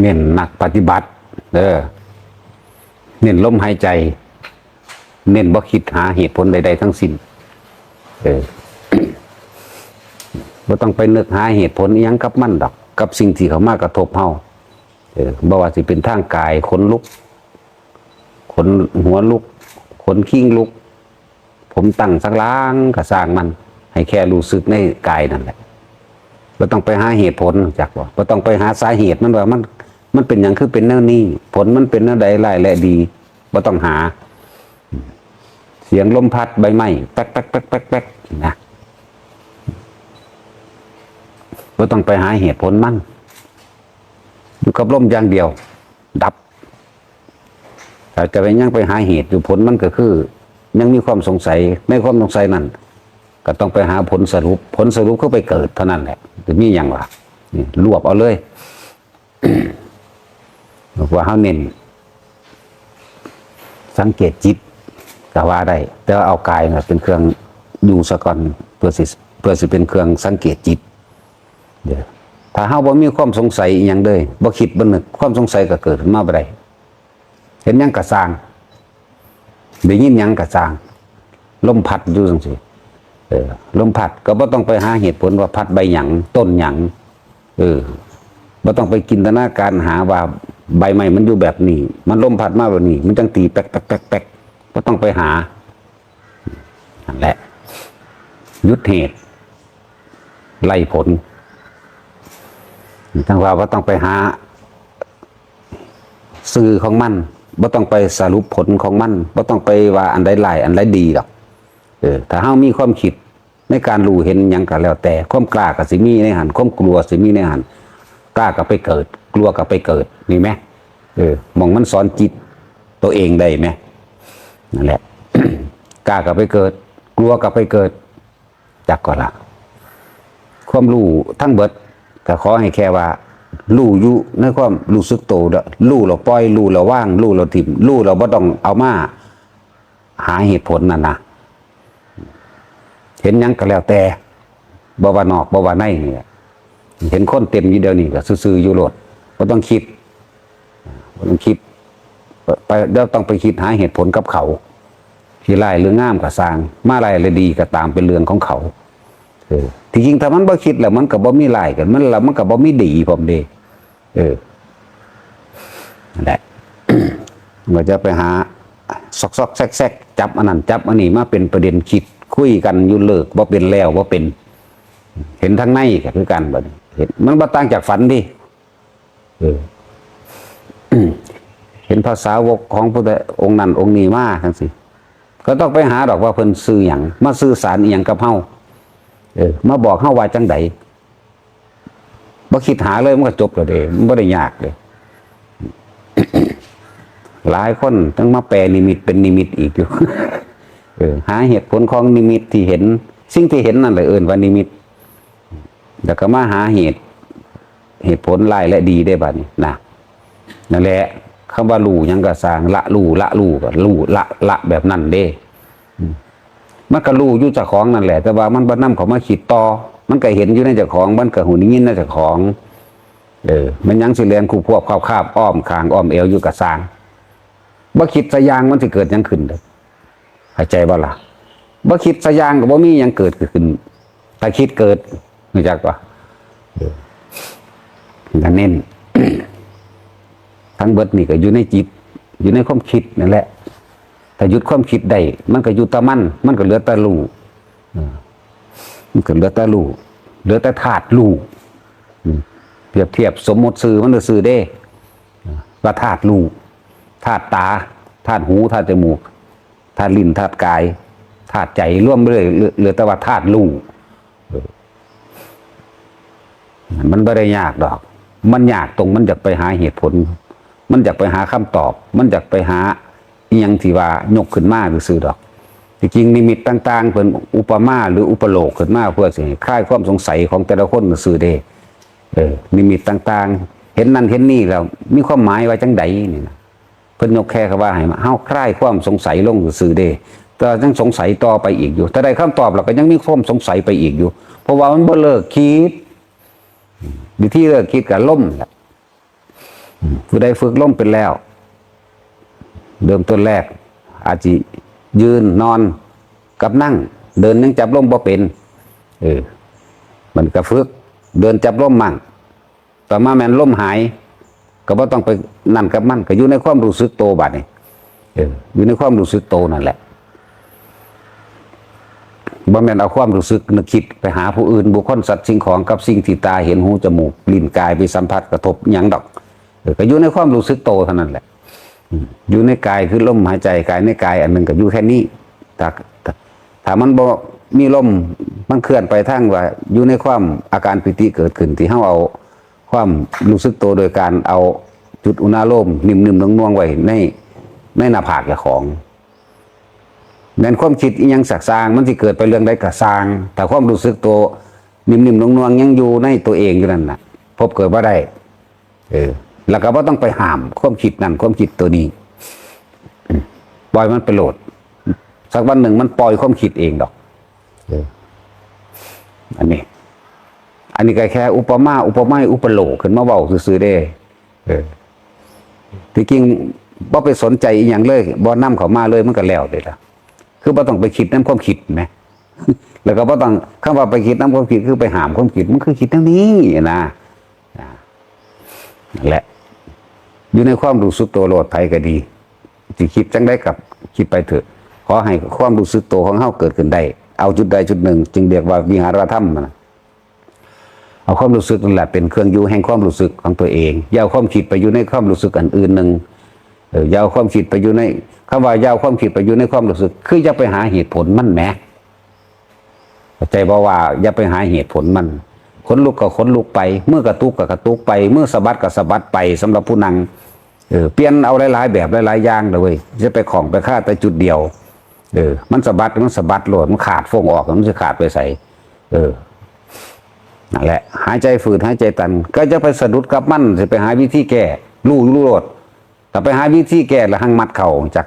เน้นหนักปฏิบัติ เออ เน้นลมหายใจ เน้นบ่คิดหาเหตุผลใด ๆ ทั้งสิ้น เออบ่ต้องไปนึกหาเหตุผลอิหยังกับมันดอก กับสิ่งที่เขามากระทบเฮาเออบ่ว่าสิเป็นทางกายขนลุก ขนหัวลุก ขนคิ้งลุก ผมตั้งสักล้างก็สร้างมัน ให้แค่รู้สึกในกายนั่นแหละบ่ต้องไปหาเหตุผลจักว่าบ่ต้องไปหาสาเหตุมันว่ามัน มันเป็นอย่างคือเป็นแนวนี้ ผลมันเป็นแนวใดร้ายและดีบ่ต้องหา เสียงลมพัดใบไม้แป๊กแป๊กแป๊กแป๊กแป๊กนะบ่ต้องไปหาเหตุผลมันอยู่กับลมอย่างเดียว ดับแต่จะไปยังไปหาเหตุอยู่ผลมันก็คือ ยังมีความสงสัยในความสงสัยนั้นก็ต้องไปหาผลสรุป ผลสรุปก็ไปเกิดเท่านั้นแหละจะมีอย่างวะนี่รวบเอาเลย บอกว่าเขาเน้นสังเกตจิตก็ว่าได้แต่ว่าเอากายเนี่ยเป็นเครื่องอยู่สะก่อนเพื่อสิเพื่อสิเป็นเครื่องสังเกตจิตเดี๋ยวถ้าเฮาบ่มีความสงสัยอย่างเลยบ่คิดบ่นึกความสงสัยก็เกิดขึ้นมาบ่ได้เห็นหยังก็สร้างได้ยินหยังก็สร้างลมพัดอยู่จังซี่เออลมพัดก็บ่ต้องไปหาเหตุผลว่าพัดใบหยังต้นหยังเออบ่ต้องไปจินตนาการหาว่า ใบไม้มันอยู่แบบนี้ มันลมพัดมาแบบนี้ มันจังตีแป๊กแป๊กแป๊กแป๊กบ่ต้องไปหานั่นแหละยุดเหตุ ไล่ผลทั้งว่าว่าต้องไปหา สื่อของมันว่าต้องไปสรุปผลของมันว่าต้องไปว่าอันใดหลายอันใดดีหรอกเออถ้าเฮามีความคิดในการรู้เห็นยังก็แล้วแต่ความกล้ากับสิมีในหันความกลัวสิมีในหัน กล้าก็ไปเกิด กลัวก็ไปเกิดนี่ไหมเออมองมันสอนจิตตัวเองได้ไหมนั่นแหละกล้าก็ไปเกิด กลัวก็ไปเกิดจักก่อนละความรู้ทั้งเบิดก็ขอให้แค่ว่ารู้อยู่ในความรู้สึกโตเด้อรู้เราปล่อยรู้เราว่างรู้เราถิ่มรู้เราบ่ต้องเอามาหาเหตุผลนั่นนะเห็นยังก็แล้วแต่บ่ว่านอกบ่ว่าในนี่แหละ เห็นคนเต็มอยู่เดียวนี่ก็ซื่อๆอยู่โลดบ่ต้องคิดบ่ต้องคิดไปเดี๋ยวต้องไปคิดหาเหตุผลกับเขา ที่ไล่หรืองามก็สร้าง มาไล่หรือดีก็ตามเป็นเรื่องของเขาเออที่จริงถ้ามันบ่คิดแล้วมันก็บ่มีลายกันมันแล้วมันก็บ่มีดีผมเด้เออนั่นแหละมันจะไปหาซอกซอกแซกแซกจับอันนั้นจับอันนี้มาเป็นประเด็นคิดคุยกันอยู่เลิกบ่เป็นแล้วบ่เป็น เห็นทั้งในก็คือกันบัดนี้ เห็นมันบ่ต่างจากฝันดิเออเห็นภาษาวกของพระองค์นั้นองค์นี้มาทั้งสิก็ต้องไปหาดอกว่าเพิ่นซื้อหยังมาสื่อสารอหยังกับเฮาเออมาบอกเฮาว่าจังไดบ่คิดหาเลยมันก็จบแล้วเด้มันบ่ได้ยากเลยหลายคนต้องมาแปลนิมิตเป็นนิมิตอีกอยู่เออหาเหตุผลของนิมิตที่เห็น สิ่งที่เห็นนั่นแหละเอิ้นว่านิมิต แล้วก็มาหาเหตุ เหตุผลลายและดีได้บัดนี้นะนั่นแหละคำว่ารู้หยังก็สร้างละรู้ละรู้ก็รู้ละละแบบนั้นเด้มันก็รู้อยู่จ้าของนั่นแหละ แต่ว่ามันบ่นำเขามาคิดต่อ มันก็เห็นอยู่ในจ้าของมันก็หูได้ยินในจ้าของ เออ มันยังสิเรียนคู่พวกคาบคาบอ้อมคางอ้อมเอวอยู่กับสร้างบ่คิดสยางมันสิเกิดยังขึ้นเด้อเข้าใจบ่ล่ะบ่คิดสยางก็บ่มียังเกิดขึ้น ถ้าคิดเกิด รู้จักป่ะเออก็เน้นทั้งเบิดนี่ก็อยู่ในจิต อยู่ในความคิดนั่นแหละถ้าหยุดความคิดได้มันก็อยู่ตะมัน มันก็เหลือแต่รู้เออมันก็เหลือแต่รู้เหลือแต่ธาตุรู้อืมเปรียบเทียบสมมติสื่อมันก็สื่อได้ว่าธาตุรู้ธาตุตาธาตุหูธาตุจมูกธาตุลิ้นธาตุกายธาตุใจร่วมไปเลยเหลือแต่ว่าธาตุรู้เออ มันไม่ได้ยากดอก มันยากตรงมันอยากไปหาเหตุผล มันอยากไปหาคำตอบ มันอยากไปหาอียังที่ว่ายกขึ้นมาหรือซื้อดอกที่จริงนิมิตต่างๆเป็นอุปมาหรืออุปโลกขึ้นมาเพื่อสิคลายความสงสัยของแต่ละคนซื้อเด้เออนิมิตต่างๆ เห็นนั่นเห็นนี่แล้วมีความหมายว่าจังใดนี่นะเพิ่นยกแค่คำว่าให้มาเฮาคลายความสงสัยลงซื่อเด้แต่ยังสงสัยต่อไปอีกอยู่ ถ้าได้คำตอบเราก็ยังมีความสงสัยไปอีกอยู่ เพราะว่ามันบ่เลิกคิด วิธีเลิกคิดกับล่มผู้ใดฝึกล่มเป็นแล้วเดิมต้นแรก อาจจะยืนนอนกับนั่ง เดินยังจับล่มบ่เป็น เออ มันก็ฝึก เดินจับล่มมั่งต่อมาแม่นล่มหาย ก็บ่ต้องไปนั่นกับมันก็อยู่ในความรู้สึกโตบัดนี่อยู่ในความรู้สึกโตนั่นแหละ บ่แม่นเอาความรู้สึกนึกคิดไปหาผู้อื่นบุคคลสัตว์สิ่งของกับสิ่งที่ตาเห็นหูจมูกลิ้นกายไปสัมผัสกระทบยังดอกออก็อยู่ในความรู้สึกโตเท่านั้นแหละอยู่ในกายคือลมหายใจกายในกาย อันหนึ่งก็อยู่แค่นี้ถ้าถ้ามันบ่มีลมมันเคลื่อนไปทางว่าอยู่ในความอาการปิติเกิดขึ้นที่เฮาเอาความรู้สึกตัวโดยการเอาจุดอุณาโลมนิ่มๆน่วงๆไว้ในในหน้าผากของ แม้นความคิดอีหยังสักสร้าง มันสิเกิดไปเรื่องใดก็สร้าง แต่ความรู้สึกตัวนิ่มๆนวงๆยังอยู่ในตัวเองอยู่นั่นน่ะ พบเกิดบ่าได้ เออ แล้วก็บ่ต้องไปห้าม ความคิดนั่นความคิดตัวนี้ปล่อยมันไปโหลด สักวันหนึ่งมันปล่อยความคิดเองดอกเอออันนี้ อันนี้ก็แค่ อุปมา อุปไมยอุปโลกขึ้นมาเบาซื่อๆได้เออที่จริงบ่ไปสนใจอีหยังเลยบ่นำเขามาเลยมันก็แล้วเด้ล่ะ คือบ่ต้องไปคิดนํความคิดไหมแล้วก็บ่ต้องคำว่าไปคิดนํความคิดคือไปหามความคิดมันคือคิดทั้งนี้นะนั่นแหละอยู่ในความรู้สึกตัวโลดภัยก็ดีสิคิดจังได้กับคิดไปเถอะ ขอให้ความรู้สึกตัวของเฮาเกิดขึ้นได้ เอาจุดใดจุดหนึ่ง จึงเรียกว่าวิหารธรรมนะเอาความรู้สึกนั่นแหละเป็นเครื่องอยู่แห่งความรู้สึกของตัวเองอย่าความคิดไปอยู่ในความรู้สึกอันอื่นหนึ่ง เออย่าเอาความคิดไปอยู่ในคำว่าย่าเอาความคิดไปอยู่ในความรู้สึก คืออย่าไปหาเหตุผลมันแหมเข้าใจบ่ว่า อย่าไปหาเหตุผลมันขนลุกก็ขนลุกไป เมื่อกระตุกก็กระตุกไป เมื่อสะบัดก็สะบัดไปสำหรับผู้นังเออเปลี่ยนเอาหลายๆแบบหลายๆอย่างเลยจะไปของไปฆ่าแต่จุดเดียว เออ มันสะบัดมันสะบัดโหลดมันขาดฟงออกมันจะขาดไปใส่เออนั่นแหละ หายใจฝืดหายใจตัน ก็จะไปสะดุดกับมันจะไปหาวิธีแก้รู้รู้โลด แต่ไปหาวิธีแก้แล้วหังมัดเข่าจัก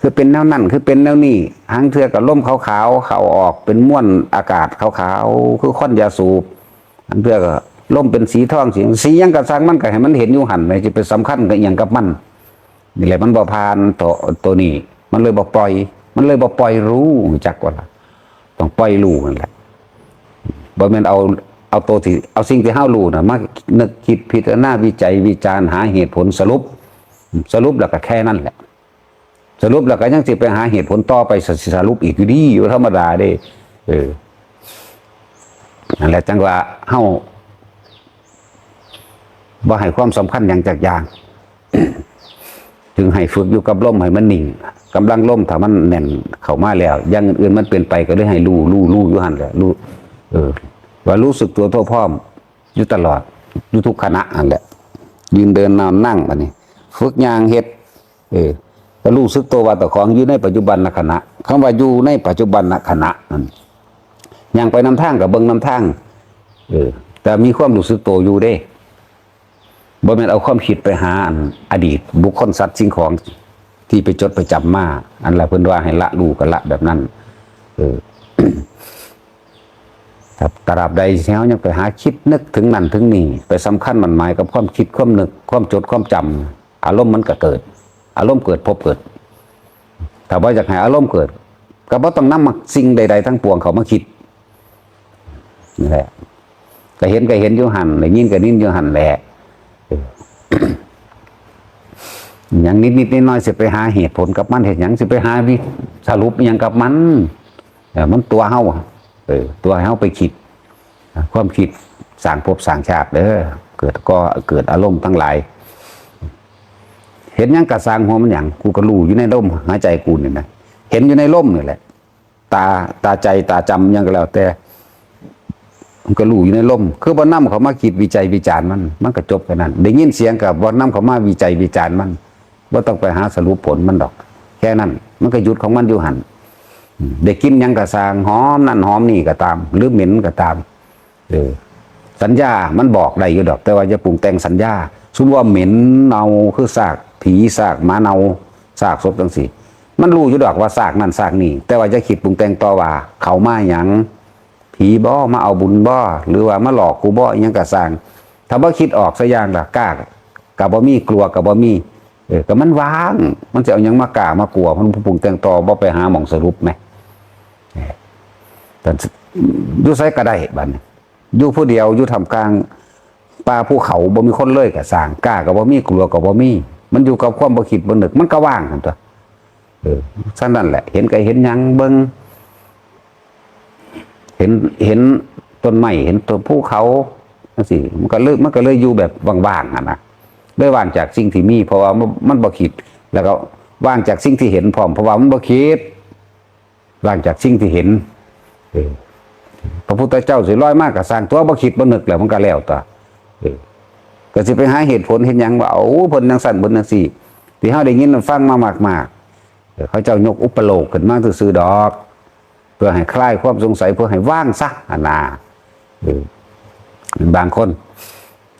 คือเป็นแนวนั่นคือเป็นแนวนี้หางเทือกับล่มขาวๆเข่าออกเป็นม้วนอากาศขาวๆคือค้อนยาสูบหางเทือก็ล่มเป็นสีทองสีสียังกับสังมันก็ให้มันเห็นอยู่หันเลยจะเป็นสำคัญกับอย่างกับมันนี่แหละมันบ่พานตัวตัวนี้ มันเลยบ่ปล่อย มันเลยบ่ปล่อยรู้จักว่าต้องปล่อยรู้นั่นแหละบ่แม่นเอา เอาตัวที่เอาสิ่งที่เฮารู้นะมานึกคิดพิจารณาวิจัยวิจารณ์หาเหตุผลสรุป สรุปแล้วก็แค่นั้นแหละ สรุปแล้วก็ยังสิไปหาเหตุผลต่อไปสสรุปอีกอยู่ดีอยู่ธรรมดาเด้ เออนั่นแหละจังว่าเฮาบ่ให้ความสำคัญอย่างจากอย่าง จึงให้ฝึกอยู่กับลมให้มันนิ่งกำลังลมถ้ามันแน่นเข้ามาแล้วอย่างอื่นมันเป็นไปก็เลยให้รู้รู้รู้อยู่หันแหละรู้เออ ว่ารู้สึกตัวทั่วพร้อมอยู่ตลอดอยู่ทุกขณะอันแหละยืนเดินนอนนั่งอันนี้ ฝึกยางเฮ็ดเออก็รู้สึกตัวว่าต่อของอยู่ในปัจจุบันนขณะคำว่าอยู่ในปัจจุบันนขณะนั่นย่างไปนำทางกับเบิ่งนำทางเออแต่มีความรู้สึกตัวอยู่เด้บ่แม่นเอาความคิดไปหาอันอดีต บุคคลสัตว์สิ่งของที่ไปจดไปจำมา อันละเพิ่นว่าให้ละรู้ก็ละแบบนั้นเออ ถ้าตราบใดเช้ายังไปหาคิดนึกถึงนั่นถึงนี่ไปสำคัญมันหมายกับความคิดความนึกความจดความจำอารมณ์มันก็เกิด อารมณ์เกิดพบเกิด ถ้าว่าอยากให้อารมณ์เกิด ก็บ่ต้องนำมาสิ่งใด ๆ ทั้งปวงเขามาคิดนี่แหละก็เห็นก็เห็นอยู่หันได้ยินก็ยินอยู่หันแหละอย่างนิดนิดน้อยๆสิไปหาเหตุผลกับมันเหตุหยังสิไปหาวิสรุปอหยังกับมันมันตัวเฮา เออตัวเฮาไปคิด ความคิดสร้างภพสร้างชาติเด้อเกิดก็เกิดอารมณ์ทั้งหลาย เห็นหยังกระสร้างหัวมันหยังกูก็รู้อยู่ในลมหายใจกูนี่นะเห็นอยู่ในลมนี่แหละ ตาตาใจตาจำหยังก็แล้ว แต่มันก็รู้อยู่ในลมคือบ่นำเขามาคิดวิจัยวิจารณ์มัน มันก็จบกันนั้นได้ยินเสียงกับบ่นำเขามาวิจัยวิจารณ์มันบ่ต้องไปหาสรุปผลมันดอก แค่นั้น มันก็หยุดของมันอยู่หัน ได้กินยังกระสางหอมนั่นหอมนี่ก็ตาม หรือเหม็นก็ตามเออสัญญามันบอกได้อยู่ดอก แต่ว่าจะปรุงแต่งสัญญาสมมุติว่าเหม็นเนาคือซากผีซากหมาเนาซากศพจังซี่ มันรู้อยู่ดอกว่าซากนั่นซากนี่แต่ว่าจะคิดปรุงแต่งต่อว่า เขามาหยังผีบ่มาเอาบุญบ่หรือว่ามาหลอกกูบ่อิหยังกระสางถ้าบ่คิดออกสักอย่างล่ะกล้ากับบ่มีกลัวกับบ่มีเออก็มันว่าง มันจะเอายังมากล้ามากลัวมันปรุงแต่งต่อบ่ไปหาหมองสรุปไหม แต่อยู่ไสก็ได้บัดนี้อยู่ผู้เดียวอยู่ทำกลางป่าภูเขาบ่มีคนเลยก็สร้างกล้าก็บ่มีกลัวก็บ่มี มันอยู่กับความบ่คิดบ่นึกมันก็ว่างกันตัวเออฉะนั้นแหละ เห็นก็เห็นยังเบิ่งเห็นเห็นต้นไม้เห็นต้นภูเขาจังซี่มันก็เลยมันก็เลยอยู่แบบว่างๆอะนะเลยว่างจากสิ่งที่มี เพราะว่ามันบ่คิด แล้วก็ว่างจากสิ่งที่เห็นพร้อมเพราะว่ามันบ่คิดว่างจากสิ่งที่เห็น พระพุทธเจ้าสิร้อยมากก็สร้างตัวบ่คิดบ่นึกแล้วมันก็แล้วต่อก็สิไปหาเหตุผลเห็นยังว่าโอ้เพิ่นจังซั่นเพิ่นจังซี่ที่เฮาได้ยินฟังมามากๆเออเขาเจ้ายกอุปโลกขึ้นมาซื่อดอก เพื่อให้คลายความสงสัยเพื่อให้ว่างซะอานาเออบางคน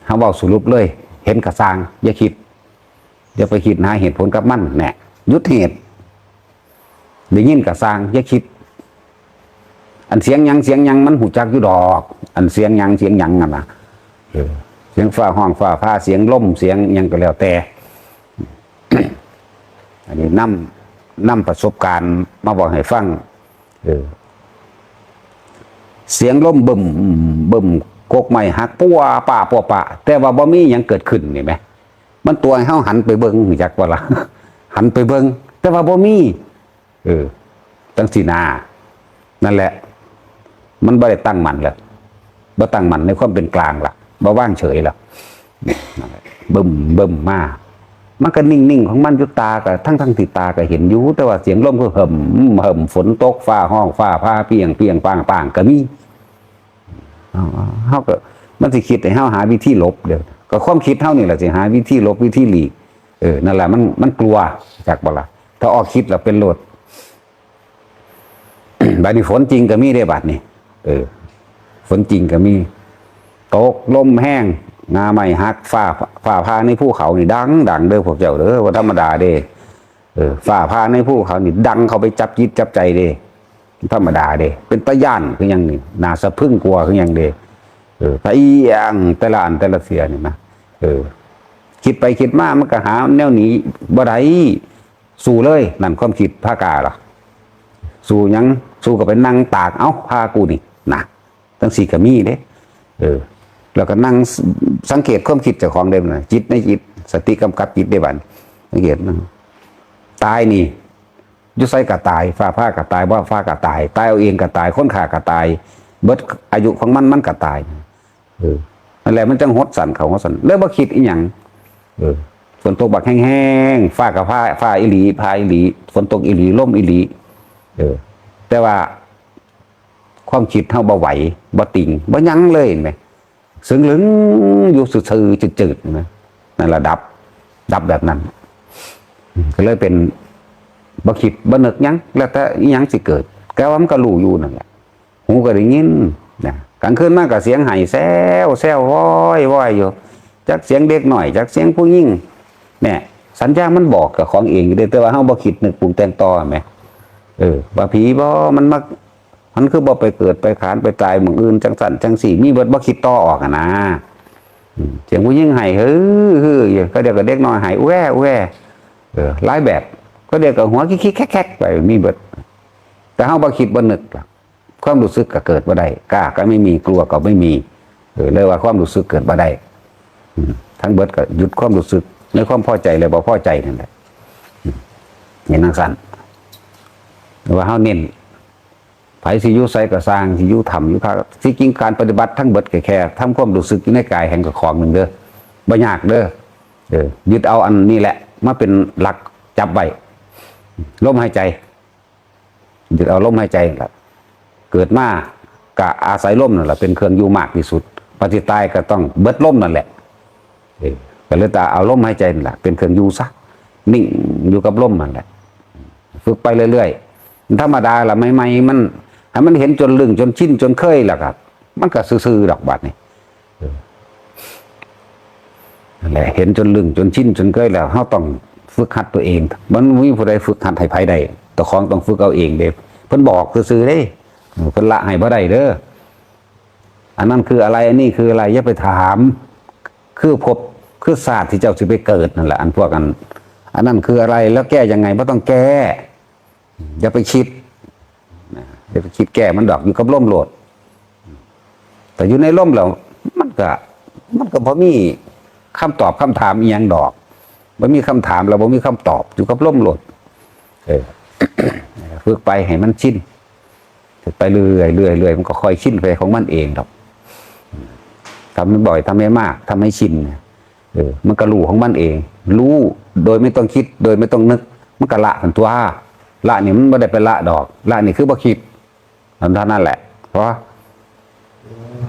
เขาบอกสรุปเลย เห็นกระซางอย่าคิดอย่าไปคิดหาเหตุผลกับมันแน่ยุดเหตุได้ยินกระซางอย่าคิด อันเสียงหยังเสียงหยังมันหูจักอยู่ดอก อันเสียงหยังเสียงหยังอะนะเออเสียงฟ้าห้องฟ้าผ้าเสียงล่มเสียงหยังก็แล้วแต่ อันนี้นำนำประสบการณ์มาบอกให้ฟังเออเสียงล่มบึมบึมกกไม้หักปัวป่าปัวป่าแต่ว่าบ่มีหยังเกิดขึ้นนี่ไหมมันตัวให้เฮาหันไปเบิ่งจักว่าล่ะหันไปเบิ่งแต่ว่าบ่มี เออตั้งสีนานั่นแหละ มันบ่ได้ตั้งมันแล้วบ่ตั้งมันในความเป็นกลางล่ะบ่ว่างเฉยแล้วนี่นั่นแหละบึมบึมมามันก็นิ่งๆของมันอยู่ตาก็ทั้งทั้งๆที่ตาก็เห็นอยู่แต่ว่าเสียงลมก็เหิมเหิมฝนตกฟ้าห้องฟ้าผ้าเปียงเปียงปางปางก็มีเฮาก็มันสิคิดให้เฮาหาวิธีหลบเด้อก็ความคิดเฮานี่แหละสิหาวิธีหลบวิธีหลีกเออนั่นแหละมันมันกลัวจากบ่ล่ะถ้าออกคิดแล้วเป็นโลดบัดนี้ฝนจริงก็มีได้บัดนี่ เออ ฝนจริงก็มีตกลมแห้ง งาไม่หักฟ้าฟ้าพาในภูเขานี่ดังดังเด้อพวกเจ้าเด้อว่าธรรมดาเด้เออฟ้าพาในภูเขานี่ดังเขาไปจับจิตจับใจเด้ธรรมดาเด้เป็นตะย่านคือยังนี่นาสะพรึงกลัวคือยังเด้เออไปอีหยังแต่ละอันแต่ละเสียนี่นะเออ คิดไปคิดมามันก็หา แนวหนีบ่ได้สู้เลยนั่นความคิดภาคาล่ะ สู้ยังสู้กับไปนั่งตากเอ้าพากูนี่ นะตั้งสี่กะมีเด้เออ แล้วก็นั่งสังเกตความคิดเจ้าของเดิมนะจิตในจิต สติกำกับจิตได้บันสังเกตนะตายนี่ยุไสกะตายฟ้าผ้ากะตายว่าฟ้ากะตาย ตายเอาเองกะตายค้นขากะตาย เบิดอายุของมันมันกะตายเออนั่นแหละมันจังหดสันเขาหดสันเริ่มว่าคิดอีหยังเออฝนตกบักแห้งๆฟ้ากับผ้าฟ้าอิหลีพาอิหลีฝนตกอิหลีล่มอิหลีเออ แต่ว่า ความคิดเท่าบ่ไหวบ่ติงบ่ยั้งเลยไหมสึงลึงอยู่ซื่อๆจืดๆนะนั่นระดับ ดับแบบนั้น ก็เลยเป็นบ่คิดบ่นึกยังแล้วแต่ยังสิเกิดแกว่ามันก็รู้อยู่นั่นแหละหูก็ได้ยินนะกลางคืนมากก็เสียงไห้แซวแซวว้อยว้อยอยู่จากเสียงเด็กหน่อยจากเสียงผู้ยิ่งเนี่ยสัญญามันบอกกับของเองอยู่เด้แต่ว่าเฮาบ่คิดนึกปรุงแต่งต่อแหมเออว่าผีบ่มันมัก มันคือบ่ไปเกิดไปขานไปตายหมึงอื่นจังสันจังสี่มีเบิดบ่คิดต่อออกนะเสียงผู้หญิงไห้เฮ้อเฮ้ยก็เดี๋ยวก็เด็กน้อยไห้แว่แว่เออหลายแบบ ก็เดี๋ยวก็หัวคิกๆแคกๆไปมีเบิด แต่เฮาบ่คิดบ่นึกหรอกความรู้สึกก็เกิดบ่ได้กล้าก็ไม่มีกลัวก็ไม่มีเออเลยว่าความรู้สึกเกิดบ่ได้ทั้งเบิดก็หยุดความรู้สึกในความพอใจเลยบ่พอใจนั่นแหละเห็นจังซั่นว่าเฮาเน้น ไผสิยู่ไสก็สร้างสิยู่ธรรมอยู่ค่ะที่จริงการปฏิบัติทั้งเบิดแก็แค่ทำความรู้สึกอยู่ในกายแห่งกับของหนึ่งเด้อบ่ยากเด้อเออยึดเอาอันนี้แหละ มาเป็นหลักจับไว้ลมหายใจยึดเอาลมหายใจนั่นล่ะเกิดมากะอาศัยลมนั่นแหละเป็นเครื่องอยู่มากที่สุด ปฏิตายก็ต้องเบิดลมนั่นแหละเออก็เลยตาเอาลมหายใจนั่นแหละเป็นเครื่องอยู่ซะนิ่งอยู่กับลมนั่นแหละ ฝึกไปเรื่อยๆธรรมดาละไม่ไม่มัน ให้มันเห็นจนลึงจนชินจนเคยแล้วครับ มันก็ซื่อๆดอกบัดนี่เออนั่นแหละเห็นจนลึงจนชินจนเคยแล้วเขาต้องฝึกหัดตัวเอง มันบ่มีผู้ใดฝึกหัดให้ไผได้แต่ของต้องฝึกเอาเองเด้เพิ่นบอกซื่อๆเด้เพิ่นละให้บ่ได้เด้ออันนั้นคืออะไรอันนี้คืออะไรอย่าไปถาม คือพบคือศาสตร์ที่เจ้าสิไปเกิดนั่นแหละอันพวกอัน อันนั้นคืออะไรแล้วแก้ยังไงไม่ต้องแก้ อย่าไปคิด นะอย่าไปคิดแก้มันดอกอยู่กับล่มโหลด แต่อยู่ในล่มแล้วมันก็ มันก็พอมีคำตอบคำถามอีหยังดอกบ่มีคำถามแล้วบ่มีคำตอบอยู่กับล่มโหลด เออฝึกไปให้มันชินไปเรื่อยเรื่อยเรื่อยมันก็ค่อยชินไปของมันเองดอกทำให้บ่อยทำให้มากทำให้ชินเออ มันก็รู้ของมันเอง รู้โดยไม่ต้องคิด โดยไม่ต้องนึก มันก็ละทันตัวละนี่มันไม่ได้เป็นละดอก ละนี่คือบ่คิด เท่านั้นแหละเพราะอืม